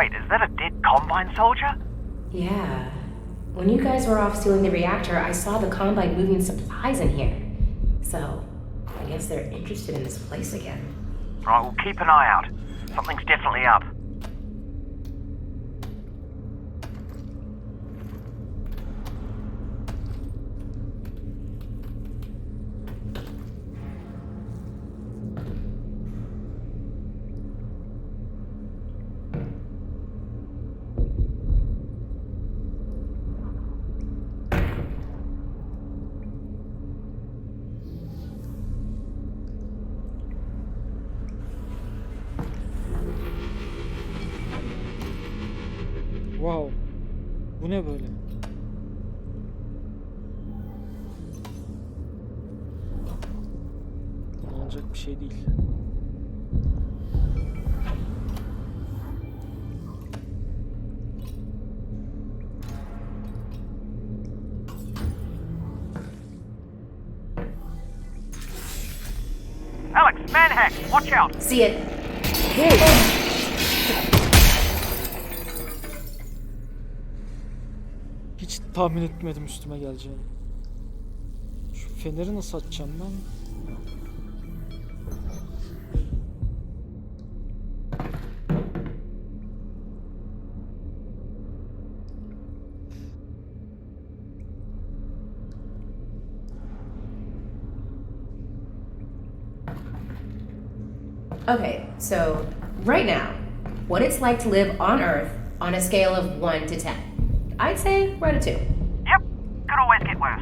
Wait, is that a dead Combine soldier? Yeah. When you guys were off stealing the reactor, I saw the Combine moving supplies in here. So, I guess they're interested in this place again. Right, we'll keep an eye out. Something's definitely up. Bu ne böyle? Olacak bir şey değil. Alex, manhack, watch out! See it? Hiç tahmin etmedim üstüme geleceğini. Şu feneri nasıl açacağım ben? Okay, so right now, what it's like to live on Earth on a scale of 1 to 10. I'd say we're at a 2. Yep, could always get worse.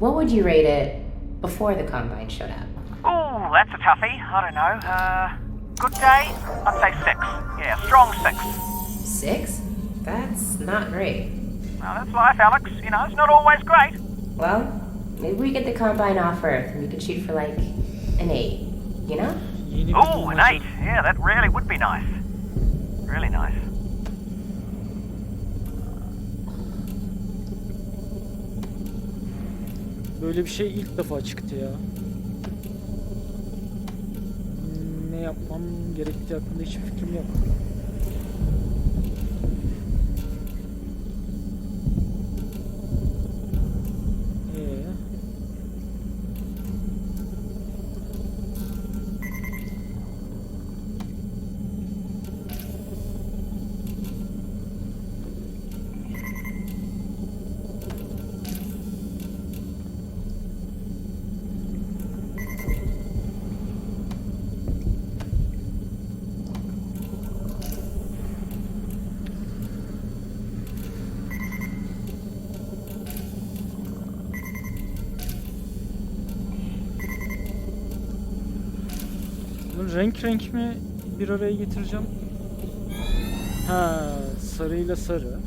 What would you rate it before the Combine showed up? Oh, that's a toughie. I don't know. Uh, good day? I'd say six. Yeah, strong six. 6? That's not great. Well, that's life, Alex. You know, it's not always great. Well, maybe we get the Combine off Earth and we could shoot for like an 8. You know? Bir an eight. Yeah, that really would be nice. Really nice. Böyle bir şey ilk defa çıktı ya. Ne yapmam gerektiği hakkında hiçbir fikrim yok. Ee, bunu renk renk mi bir araya getireceğim? Ha, sarıyla sarı.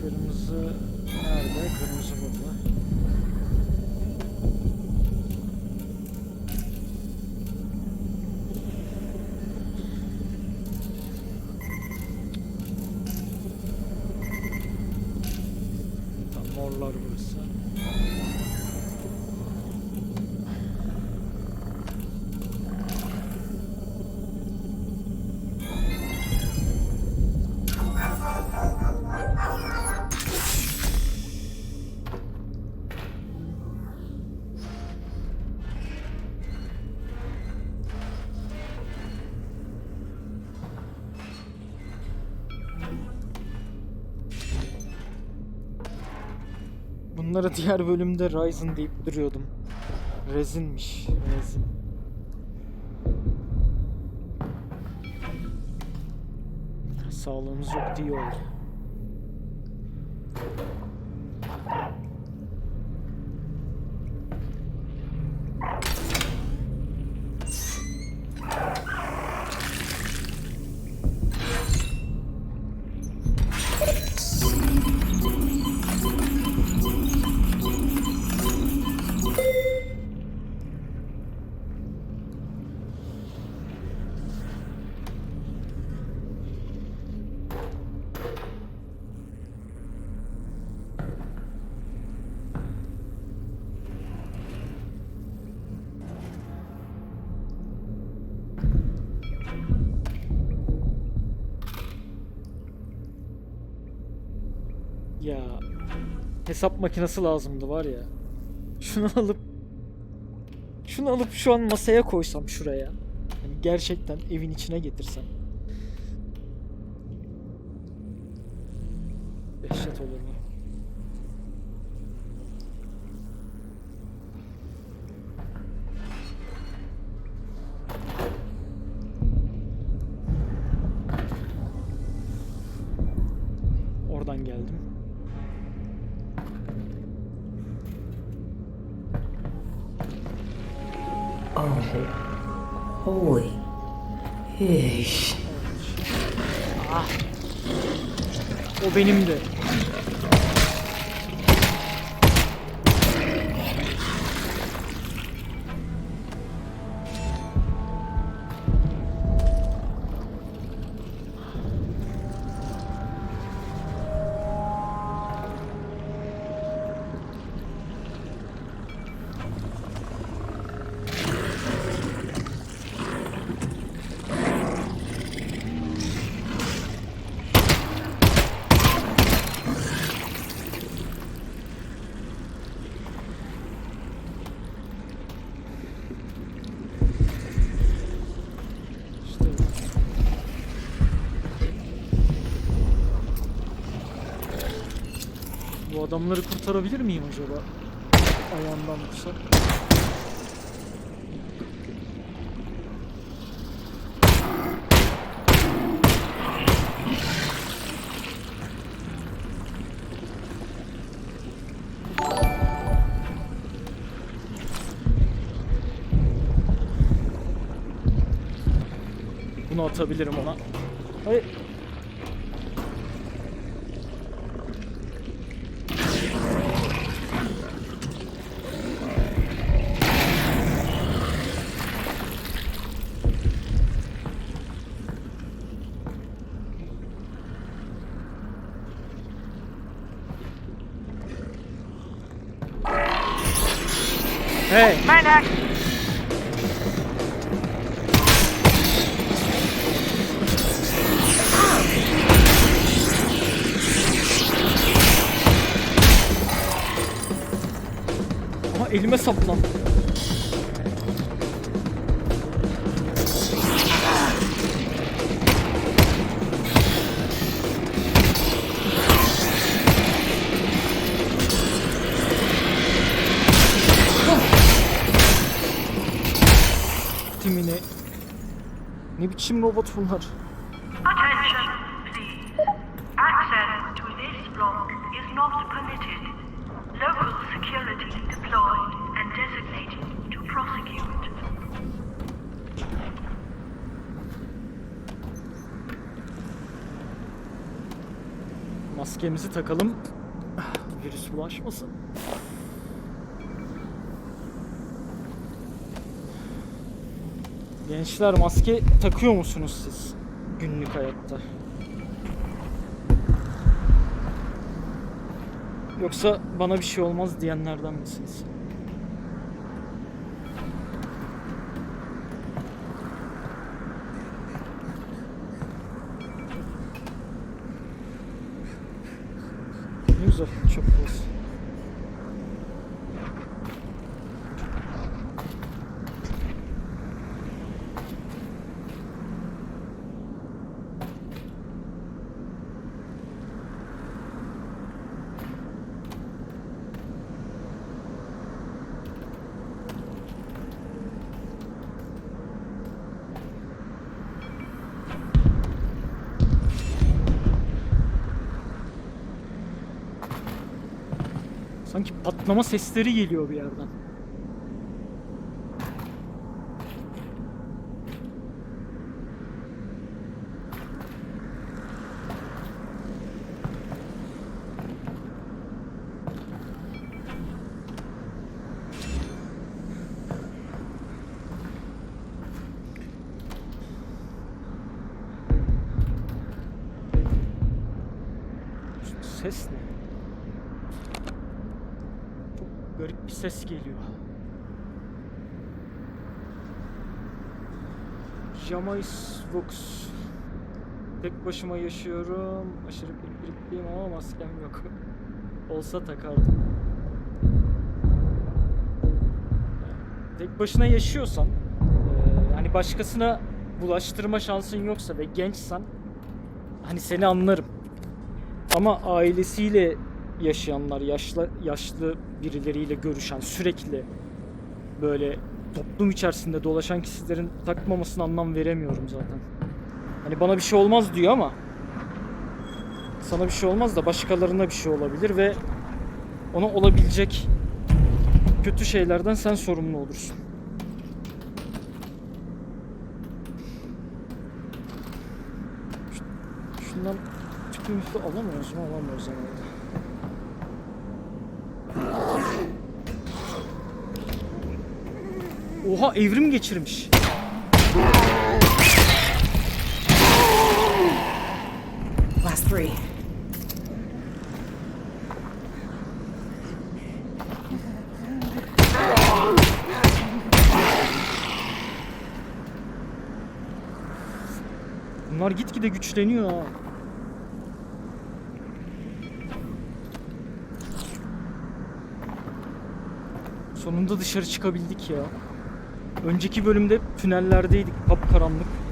Kırmızı nerede? Kırmızı burada. Diğer bölümde Ryzen deyip duruyordum. Rezinmiş. Rezin. Sağlığımız yok diye oldu. Ya hesap makinesi lazımdı var ya. Şunu alıp şunu alıp şu an masaya koysam şuraya. Yani gerçekten evin içine getirsem. Dehşet olur mu? Adamları kurtarabilir miyim acaba? Ayağından tutsa. Bunu atabilirim ona. Hayır. Elime saplandı. Timine. Ne biçim robot bunlar? Takalım. Virüs bulaşmasın. Gençler maske takıyor musunuz siz günlük hayatta? Yoksa bana bir şey olmaz diyenlerden misiniz? Ne güzel çöp burası. Sanki patlama sesleri geliyor bir yerden. Ses ne? Çok garip bir ses geliyor. Jamais Vox Başıma yaşıyorum. Aşırı pimpirikliyim ama maskem yok. Olsa takardım. Tek başına yaşıyorsan, eee, hani başkasına bulaştırma şansın yoksa ve gençsen, hani seni anlarım. Ama ailesiyle yaşayanlar, yaşlı yaşlı birileriyle görüşen, sürekli böyle toplum içerisinde dolaşan kişilerin takmamasına anlam veremiyorum zaten. Hani bana bir şey olmaz diyor ama sana bir şey olmaz da başkalarına bir şey olabilir ve ona olabilecek kötü şeylerden sen sorumlu olursun. Şundan tüpü müfü alamıyoruz mu? Alamıyoruz herhalde. Oha evrim geçirmiş. Three. Bunlar gitgide güçleniyor. Sonunda dışarı çıkabildik ya. Önceki bölümde tünellerdeydik, kapkaranlık. Bizde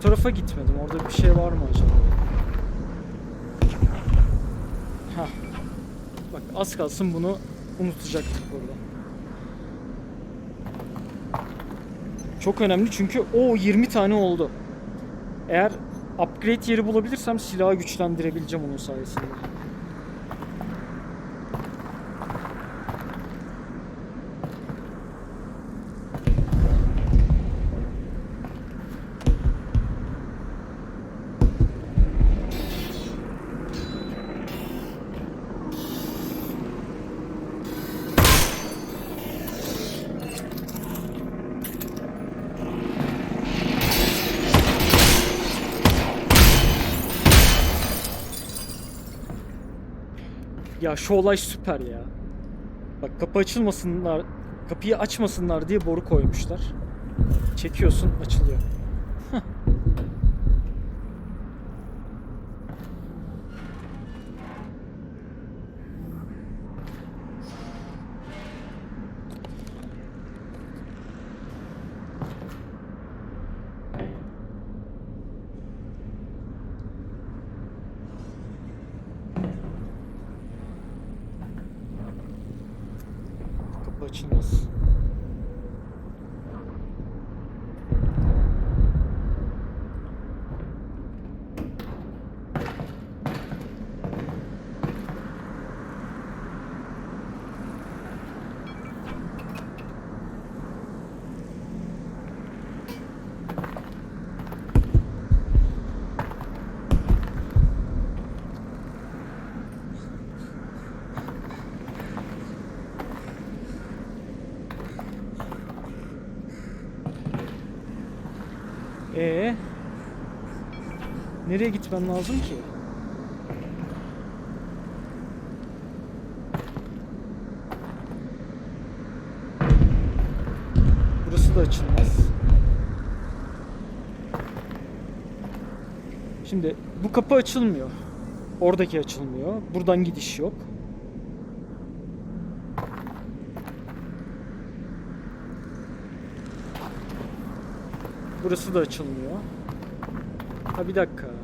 Şu tarafa gitmedim. Orada bir şey var mı acaba? Hah. Bak az kalsın bunu unutacaktık burada. Çok önemli çünkü o 20 tane oldu. Eğer upgrade yeri bulabilirsem silahı güçlendirebileceğim onun sayesinde. Ya şu olay süper ya. Bak kapı açılmasınlar, kapıyı açmasınlar diye boru koymuşlar. Çekiyorsun, açılıyor. Heh. Kapı açılmaz. Ee? Nereye gitmem lazım ki? Burası da açılmaz. Şimdi bu kapı açılmıyor. Oradaki açılmıyor. Buradan gidiş yok. Burası da açılmıyor. Ha bir dakika.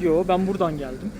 Yo ben buradan geldim.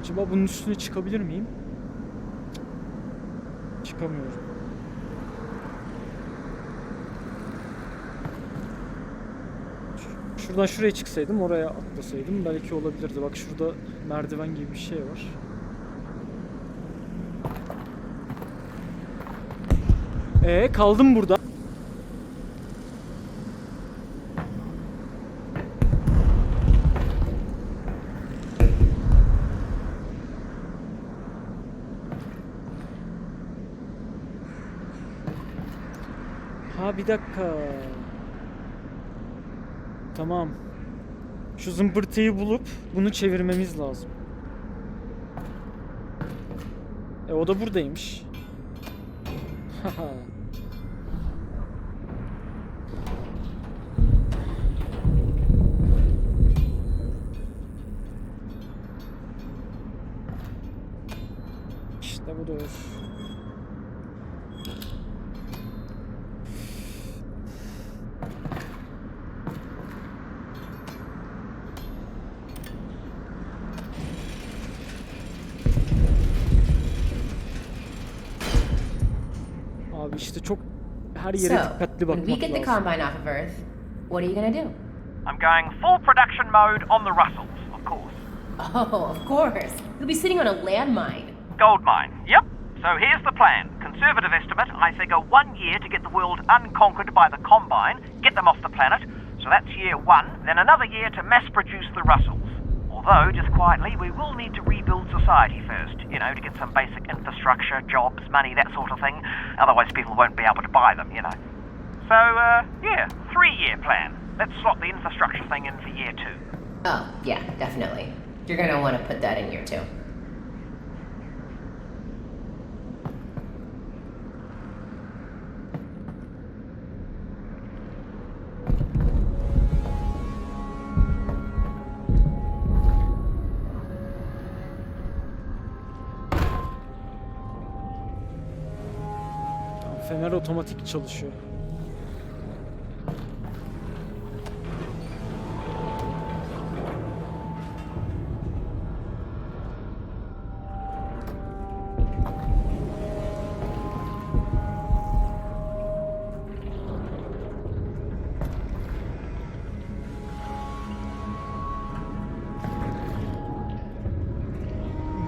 Acaba bunun üstüne çıkabilir miyim? Çıkamıyorum. Şuradan şuraya çıksaydım, oraya atlasaydım belki olabilirdi. Bak şurada merdiven gibi bir şey var. Ee kaldım burada. Ha bir dakika. Tamam. Şu zımbırtıyı bulup bunu çevirmemiz lazım. E o da buradaymış. Haha. Işte budur. Abi işte çok her yere So, dikkatli when bakmak we get the. Combine off of Earth, what are you gonna do? I'm going full production mode on the Russells, of course. Oh, of course. You'll be sitting on a landmine. Gold mine. Yep. So here's the plan. Conservative estimate, I figure one year to get the world unconquered by the Combine, get them off the planet. So that's year one. Then another year to mass produce the Russells. Although, just quietly, we will need to rebuild society first. You know, to get some basic infrastructure, jobs, money, that sort of thing. Otherwise, people won't be able to buy them, you know. So, uh, yeah, three year plan. Let's slot the infrastructure thing in for year two. Oh, yeah, definitely. You're gonna want to put that in year two. Otomatik çalışıyor.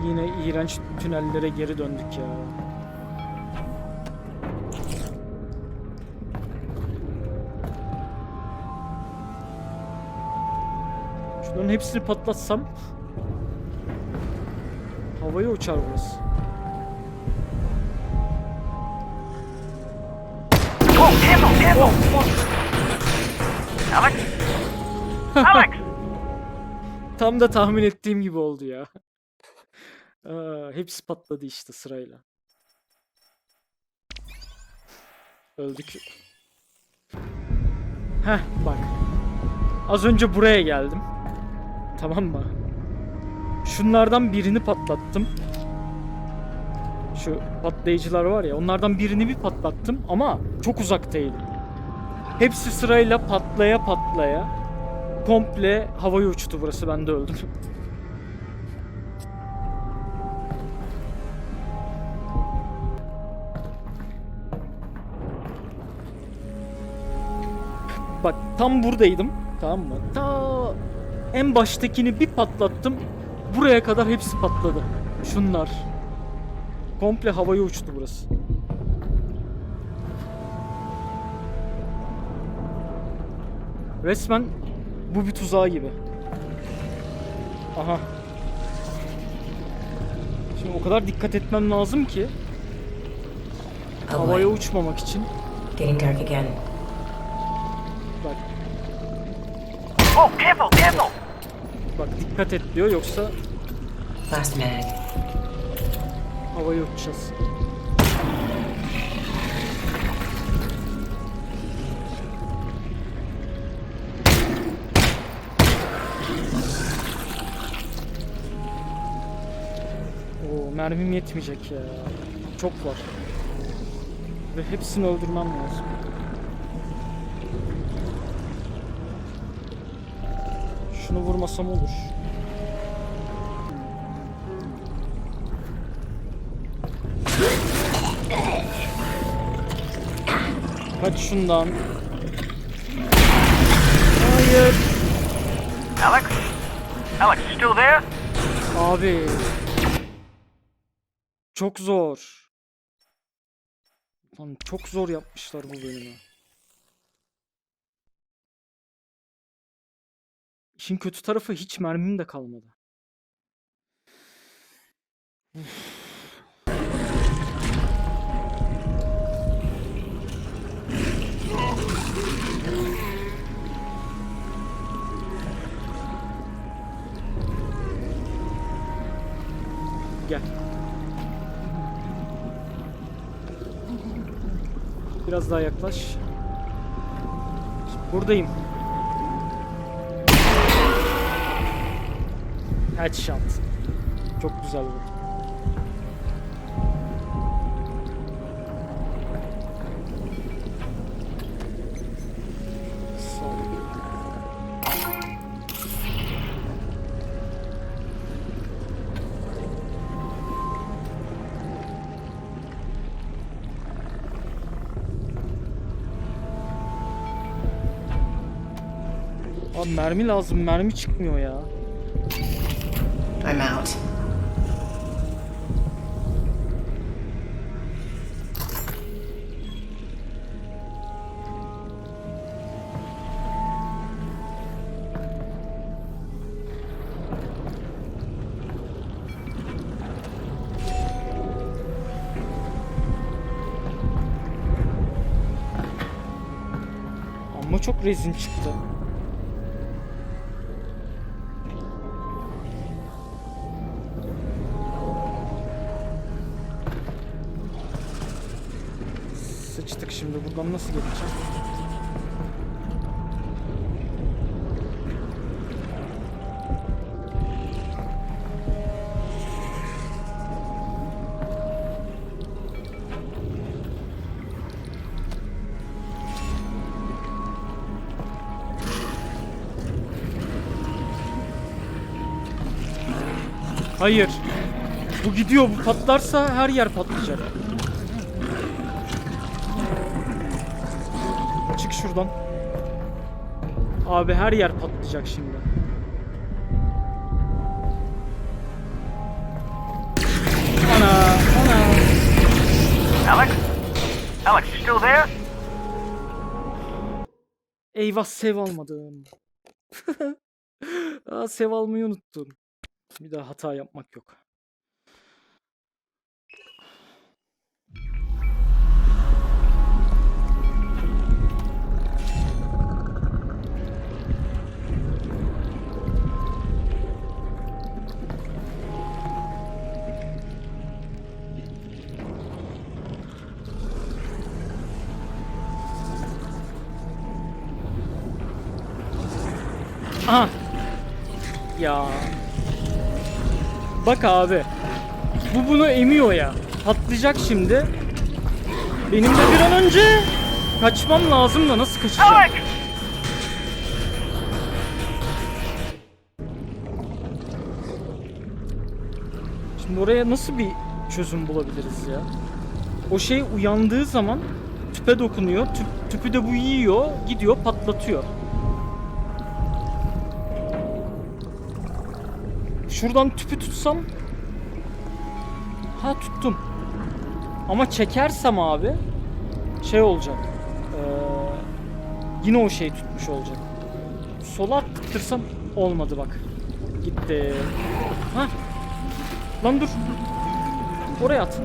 Yine iğrenç tünellere geri döndük ya. Şunların hepsini patlatsam havaya uçar burası. Oh, careful, careful! Alex? Alex! Tam da tahmin ettiğim gibi oldu ya. Aa, hepsi patladı işte sırayla. Öldük. Heh bak. Az önce buraya geldim. Tamam mı? Şunlardan birini patlattım. Şu patlayıcılar var ya onlardan birini bir patlattım ama çok uzaktaydım. Hepsi sırayla patlaya patlaya komple havaya uçtu burası ben de öldüm. Bak tam buradaydım. Tamam mı? Ta en baştakini bir patlattım. Buraya kadar hepsi patladı. Şunlar. Komple havaya uçtu burası. Resmen bu bir tuzağı gibi. Aha Şimdi o kadar dikkat etmem lazım ki havaya uçmamak için. Getting dark again. Bak Oh, careful, careful! Bak dikkat et diyor yoksa Last mag. havaya uçacağız. Oo, mermim yetmeyecek ya. Çok var. Ve hepsini öldürmem lazım. Vurmasam olur. Kaç şundan. Hayır. Alex? Alex, still there? Abi. Çok zor. Lan çok zor yapmışlar bu bölümü. İşin kötü tarafı hiç mermim de kalmadı. Gel. Biraz daha yaklaş. Buradayım. Headshot. Çok güzel bu. Abi mermi lazım. Mermi çıkmıyor ya. I'm out. Ama çok rezin çıktı. Buradan nasıl geçeceğim? Hayır. Bu gidiyor. Bu patlarsa her yer patlayacak. Şuradan. Abi her yer patlayacak şimdi. Ana, ana. Alex? Alex, you still there? Eyvah sev almadım. Aa, sev almayı unuttum. Bir daha hata yapmak yok. Aha. Ya. Bak abi. Bu bunu emiyor ya. Patlayacak şimdi. Benim de bir an önce kaçmam lazım da nasıl kaçacağım? Şimdi oraya nasıl bir çözüm bulabiliriz ya? O şey uyandığı zaman tüpe dokunuyor. Tüp, tüpü de bu yiyor, gidiyor patlatıyor. Şuradan tüpü tutsam Ha tuttum. Ama çekersem abi şey olacak. Ee, yine o şey tutmuş olacak. Sola attırsam olmadı bak. Gitti. Ha? Lan dur. Oraya at.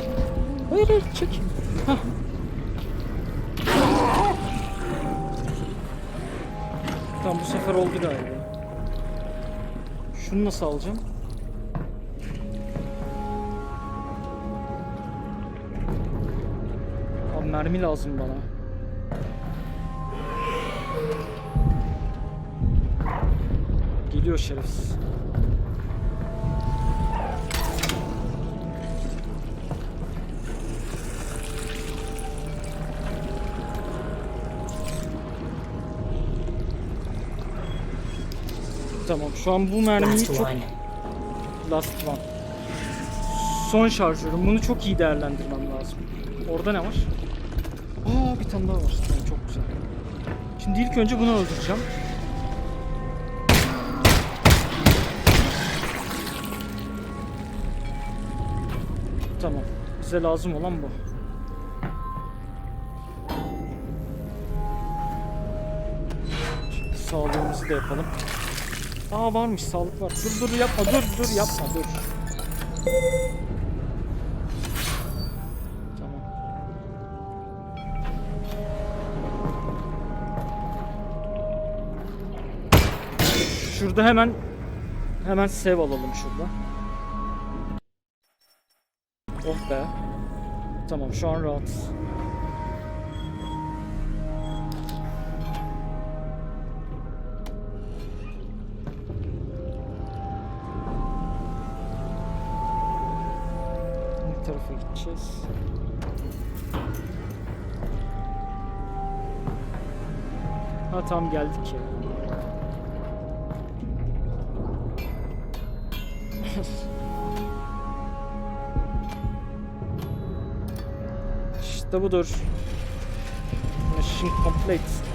Hayır hayır çek. Hah. Tamam bu sefer oldu galiba. Şunu nasıl alacağım? Mermi lazım bana. Geliyor şerefsiz. Tamam şu an bu mermiyi çok... Last one. Son şarjörüm. Bunu çok iyi değerlendirmem lazım. Orada ne var? Tane daha var. Tamam, çok güzel. Şimdi ilk önce bunu öldüreceğim. Tamam. Bize lazım olan bu. Şimdi sağlığımızı da yapalım. Aa varmış sağlık var. Dur dur yapma dur dur yapma dur. Şurada hemen hemen sev alalım şurada. Oh be. Tamam şu an rahatız. Ne tarafa gideceğiz? Ha tam geldik ya. Işte budur. Mission complete.